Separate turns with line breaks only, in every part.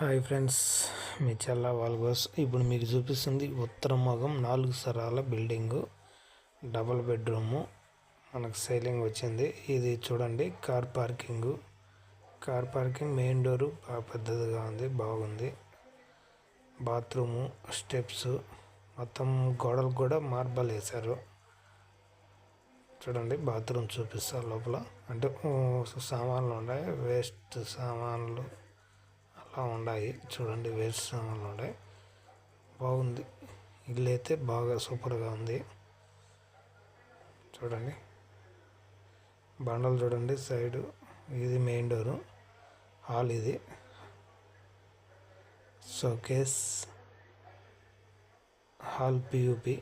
Hi friends మీ చెల్ల వాల్గోస్. ఇప్పుడు మీకు చూపిస్తుంది ఉత్తర మొగం నాలుగు సరాల బిల్డింగు డబుల్ బెడ్రూము. మనకు సైలింగ్ వచ్చింది. ఇది చూడండి car parking. Car parking main door బాగా పెద్దదిగా ఉంది బాగుంది. Bathroom steps. మొత్తం గోడలు కూడా మార్బల్ వేశారు. చూడండి బాత్రూమ్ చూపిస్తారు లోపల. అంటే సామాన్లు ఉన్నాయి వేస్ట్ సామాన్లు. ఉన్నాయి చూడండి వేస్ట్ సామాన్లు ఉన్నాయి బాగుంది. ఇల్లు అయితే బాగా సూపర్గా ఉంది. చూడండి. బండలు చూడండి సైడు ఇది మెయిన్ డోరు హాల్ ఇది. షోకేస్ హాల్ పియూపి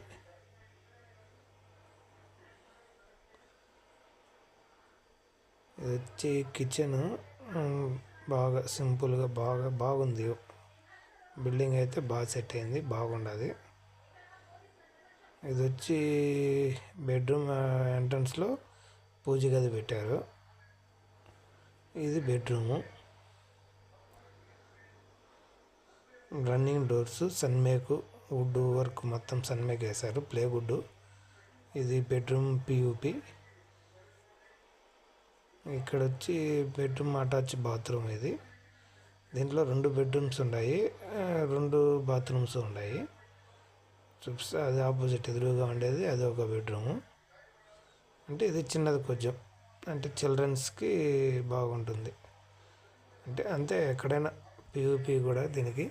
ఇది వచ్చి కిచెన్ బాగా సింపుల్గా బాగా బాగుంది. బిల్డింగ్ అయితే బాగా సెట్ అయింది బాగుండదు. ఇది వచ్చి బెడ్రూమ్ ఎంట్రన్స్లో పూజ గది పెట్టారు. ఇది bedroom. Running doors Sunmica wood work మొత్తం సన్మేక్ వేశారు ప్లేవుడ్ ఇది బెడ్రూమ్ పియూపి ఇక్కడ వచ్చి బెడ్రూమ్ అటాచ్ బాత్రూమ్ ఇది. దీంట్లో రెండు బెడ్రూమ్స్ ఉన్నాయి. రెండు బాత్రూమ్స్ ఉన్నాయి. చూపిస్తే అది ఆపోజిట్ ఎదురుగా ఉండేది అది ఒక బెడ్రూము. అంటే ఇది చిన్నది కొంచెం. అంటే చిల్డ్రన్స్కి బాగుంటుంది. అంటే అంతే ఎక్కడైనా పియూపి కూడా దీనికి.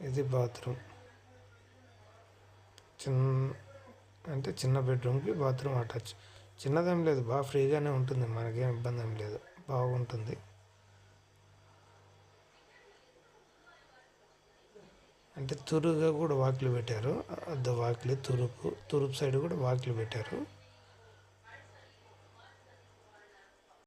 ఇది బాత్రూమ్. చిన్న అంటే చిన్న బెడ్రూమ్కి బాత్రూమ్ అటాచ్. చిన్నదేం లేదు బాగా ఫ్రీగానే ఉంటుంది మనకేం ఇబ్బంది ఏం లేదు బాగుంటుంది. అంటే తురుగా కూడా వాకిలు పెట్టారు అద్ద వాకిలి తురుపు తురుపు సైడ్ కూడా వాకిలు పెట్టారు.